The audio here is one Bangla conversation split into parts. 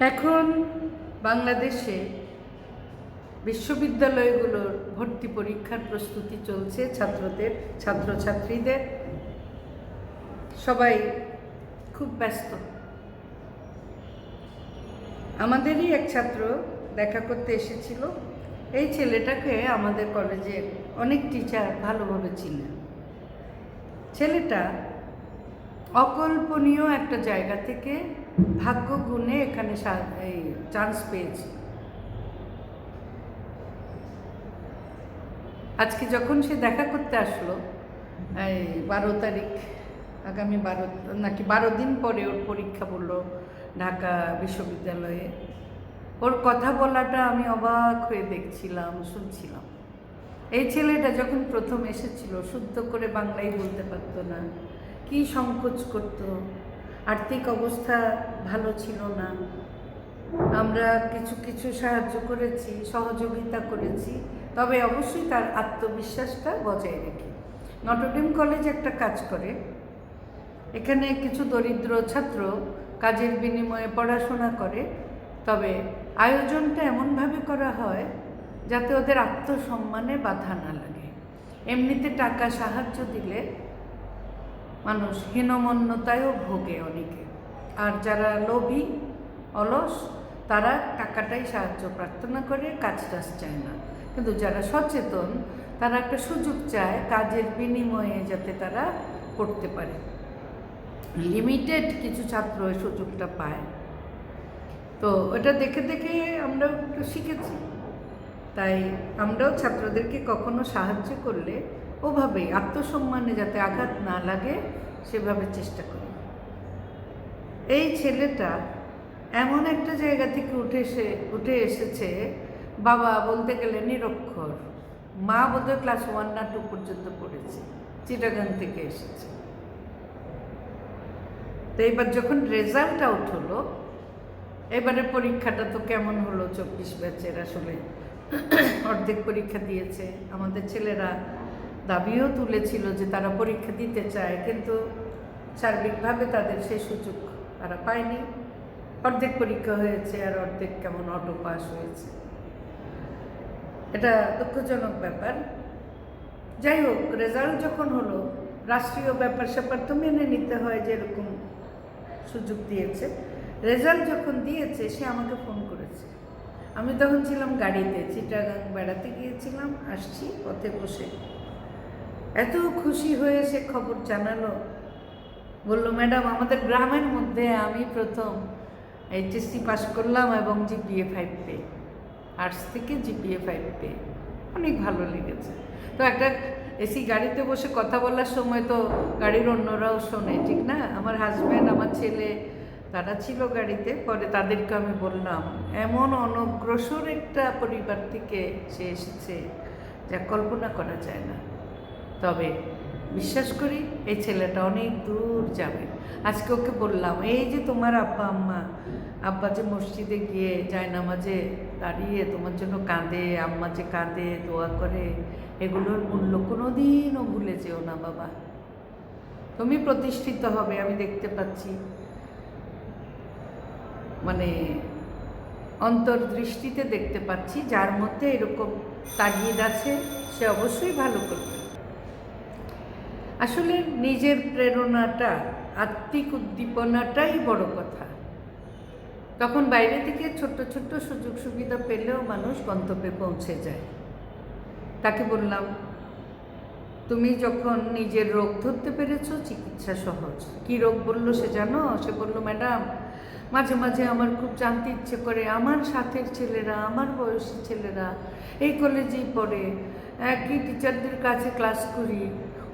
এখন বাংলাদেশে বিশ্ববিদ্যালয়গুলোর ভর্তি পরীক্ষার প্রস্তুতি চলছে ছাত্রদের, ছাত্রছাত্রীদের। সবাই খুব ব্যস্ত। আমাদেরই এক ছাত্র দেখা করতে এসেছিল। এই ছেলেটাকে আমাদের কলেজের অনেক টিচার ভালোভাবে চিনেন ছেলেটা অকল্পনীয় একটা জায়গা থেকে ভাগ্য গুণে এখানে এই চান্স পেয়েছি। আজকে যখন সে দেখা করতে আসলো, এই বারো তারিখ, আগামী বারো, নাকি বারো দিন পরে ওর পরীক্ষা বলল ঢাকা বিশ্ববিদ্যালয়ে। ওর কথা বলাটা আমি অবাক হয়ে দেখছিলাম, শুনছিলাম। এই ছেলেটা যখন প্রথম এসেছিল, শুদ্ধ করে বাংলাই বলতে পারতো না। কি সংকোচ করত? আর্থিক অবস্থা ভালো ছিল না। আমরা কিছু কিছু সাহায্য করেছি, সহযোগিতা করেছি, তবে অবশ্যই তার আত্মবিশ্বাসটা বজায় রেখে। নটরডেম কলেজ একটা কাজ করে। এখানে কিছু দরিদ্র ছাত্র কাজের বিনিময়ে পড়াশোনা করে, তবে আয়োজনটা এমনভাবে করা হয় যাতে ওদের আত্মসম্মানে বাধা না লাগে। এমনিতে টাকা সাহায্য দিলে মানুষ হীনমন্যতায়ও ভোগে অনেকে। আর যারা লোভী, অলস, তারা টাকাটাই সাহায্য প্রার্থনা করে, কাজ টাজ চায় না। কিন্তু যারা সচেতন, তারা একটা সুযোগ চায় কাজের বিনিময়ে যাতে তারা করতে পারে। লিমিটেড কিছু ছাত্র এই সুযোগটা পায়। তো ওটা দেখে দেখে আমরাও একটু শিখেছি। তাই আমরাও ছাত্রদেরকে কখনো সাহায্য করলে ওভাবেই আত্মসম্মানে যাতে আঘাত না লাগে, সেভাবে চেষ্টা করি। এই ছেলেটা এমন একটা জায়গা থেকে উঠে এসে, উঠে এসেছে, বাবা বলতে গেলে নিরক্ষর। মা বোধহয় ক্লাস ওয়ান না টু পর্যন্ত পড়েছে, চিটাগাং থেকে এসেছে। তো এবার যখন রেজাল্ট আউট হলো, এবারে পরীক্ষাটা তো কেমন হলো চব্বিশ ব্যাচের আসলে? অর্ধেক পরীক্ষা দিয়েছে। আমাদের ছেলেরা দাবিও তুলেছিল যে তারা পরীক্ষা দিতে চায়, কিন্তু সার্বিকভাবে তাদের সেই সুযোগ তারা পায়নি। অর্ধেক পরীক্ষা হয়েছে আর অর্ধেক কেমন অটো পাস হয়েছে। এটা দুঃখজনক ব্যাপার। যাই হোক রেজাল্ট যখন হলো, রাষ্ট্রীয় ব্যাপার স্যাপার তো মেনে নিতে হয় যে এরকম সুযোগ দিয়েছে। রেজাল্ট যখন দিয়েছে, সে আমাকে ফোন করেছে। আমি তখন ছিলাম গাড়িতে, চিটাগাং বেড়াতে গিয়েছিলাম, আসছি পথে বসে। এত খুশি হয়ে সে খবর জানালো। বলল, ম্যাডাম, আমাদের গ্রামের মধ্যে আমি প্রথম এইচএসসি পাস করলাম এবং জিপিএ ফাইভ পে আর্টস থেকে জিপিএ ফাইভ পে অনেক ভালো লেগেছে। তো একটা এসি গাড়িতে বসে কথা বলার সময় তো গাড়ির অন্যরাও শোনে, ঠিক না? আমার হাজব্যান্ড আমার ছেলে, তারা ছিল গাড়িতে। পরে তাদেরকে আমি বললাম, এমন অনগ্রসর একটা পরিবার থেকে সে এসেছে যা কল্পনা করা যায় না। তবে বিশ্বাস করি, এই ছেলেটা অনেক দূর যাবে। আজকে ওকে বললাম, এই যে তোমার আব্বা, আম্মা, আব্বা যে মসজিদে গিয়ে যায় নামাজে দাঁড়িয়ে তোমার জন্য কাঁদে, আম্মা যে কাঁদে, দোয়া করে, এগুলোর মূল্য কোনো দিনও ভুলে যেও না, বাবা। তুমি প্রতিষ্ঠিত হবে, আমি দেখতে পাচ্ছি। মানে অন্তর্দৃষ্টিতে দেখতে পাচ্ছি, যার মধ্যে এরকম তাগিদ আছে, সে অবশ্যই ভালো করবে। আসলে নিজের প্রেরণাটা, আত্মিক উদ্দীপনাটাই বড় কথা। তখন বাইরে থেকে ছোট্ট ছোট্ট সুযোগ সুবিধা পেলেও মানুষ গন্তব্যে পৌঁছে যায়। তাকে বললাম, তুমি যখন নিজের রোগ ধরতে পেরেছ, চিকিৎসা সহজ। কি রোগ বলল সে জানো? সে বলল, ম্যাডাম, মাঝে মাঝে আমার খুব জানতে ইচ্ছে করে, আমার সাথের ছেলেরা, আমার বয়সী ছেলেরা, এই কলেজেই পড়ে, একই টিচারদের কাছে ক্লাস করি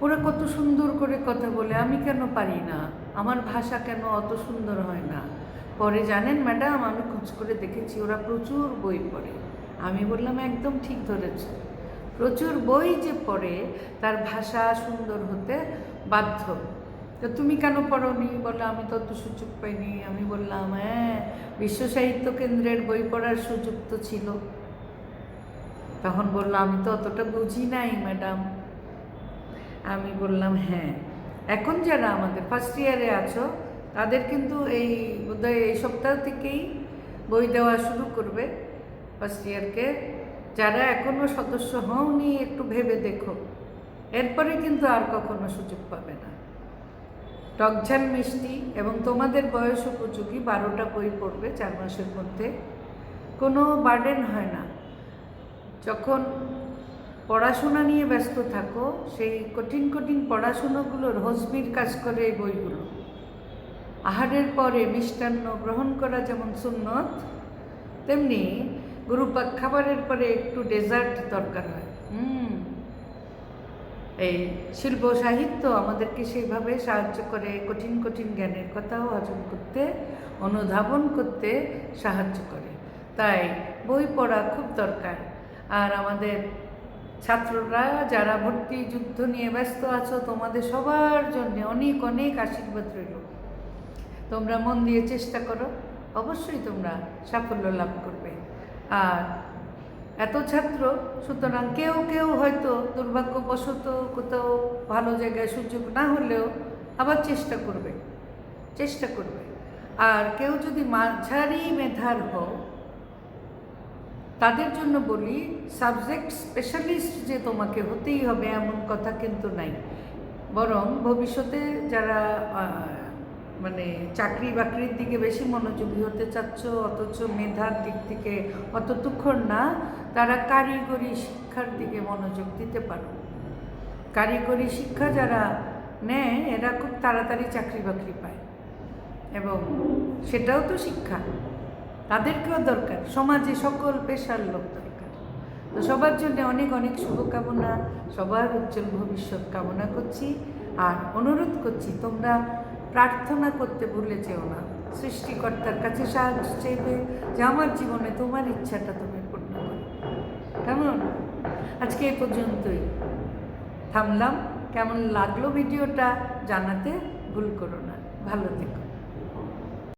ওরা কত সুন্দর করে কথা বলে, আমি কেন পারি না? আমার ভাষা কেন অত সুন্দর হয় না? পরে জানেন ম্যাডাম, আমি খোঁজ করে দেখেছি ওরা প্রচুর বই পড়ে। আমি বললাম, একদম ঠিক ধরেছ। প্রচুর বই যে পড়ে, তার ভাষা সুন্দর হতে বাধ্য। তো তুমি কেন পড়োনি? বলে, আমি তো অত সুযোগ পাইনি। আমি বললাম হ্যাঁ বিশ্ব সাহিত্য কেন্দ্রের বই পড়ার সুযোগ তো ছিল। তখন বলল, আমি তো অতটা বুঝি নাই, ম্যাডাম। আমি বললাম হ্যাঁ। এখন যারা আমাদের ফার্স্ট ইয়ারে আছো, তাদের কিন্তু এই বোধহয় এই সপ্তাহ থেকেই বই দেওয়া শুরু করবে ফার্স্ট ইয়ারকে যারা এখনও সদস্য হওনি, একটু ভেবে দেখো। এরপরে কিন্তু আর কখনো সুযোগ পাবে না। টকঝাল মিষ্টি এবং তোমাদের বয়স উপযোগী বারোটা বই পড়বে চার মাসের মধ্যে। কোনো বার্ডেন হয় না। যখন পড়াশোনা নিয়ে ব্যস্ত থাকো, সেই কঠিন কঠিন পড়াশুনোগুলোর হজমির কাজ করে এই বইগুলো। আহারের পরে মিষ্টান্ন গ্রহণ করা যেমন সুন্নত, তেমনি গুরুপাক খাবারের পরে একটু ডেজার্ট দরকার হয়। হুম। এই শিল্প সাহিত্য আমাদেরকে সেইভাবে সাহায্য করে, কঠিন কঠিন জ্ঞানের কথাও হজম করতে, অনুধাবন করতে সাহায্য করে। তাই বই পড়া খুব দরকার। আর আমাদের ছাত্ররা যারা ভর্তি যুদ্ধ নিয়ে ব্যস্ত আছো, তোমাদের সবার জন্য অনেক অনেক আশীর্বাদ রইল। তোমরা মন দিয়ে চেষ্টা করো, অবশ্যই তোমরা সাফল্য লাভ করবে। আর এত ছাত্র, সুতরাং কেউ কেউ হয়তো দুর্ভাগ্যবশত কোথাও ভালো জায়গায় সুযোগ না হলেও আবার চেষ্টা করবে চেষ্টা করবে। আর কেউ যদি মাঝারি মেধার হও তাদের জন্য বলি সাবজেক্ট স্পেশালিস্ট যে তোমাকে হতেই হবে এমন কথা কিন্তু নাই। বরং ভবিষ্যতে যারা মানে চাকরি বাকরির দিকে বেশি মনোযোগী হতে চাচ্ছ, অথচ মেধার দিক থেকে অত তুখর না, তারা কারিগরি শিক্ষার দিকে মনোযোগ দিতে পারো। কারিগরি শিক্ষা যারা নেয়, এরা খুব তাড়াতাড়ি চাকরি বাকরি পায়। এবং সেটাও তো শিক্ষা। তাদেরকেও দরকার। সমাজে সকল পেশার লোক দরকার। তো সবার জন্য অনেক অনেক শুভকামনা, সবার উজ্জ্বল ভবিষ্যৎ কামনা করছি। আর অনুরোধ করছি, তোমরা প্রার্থনা করতে ভুলে যেও না। সৃষ্টিকর্তার কাছে সাহায্য চাইবে যে আমার জীবনে তোমার ইচ্ছাটা তুমি পূর্ণ করো। কেমন? আজকে এ পর্যন্তই। থামলাম। কেমন লাগল ভিডিওটা জানাতে ভুল করো না। ভালো থেকো।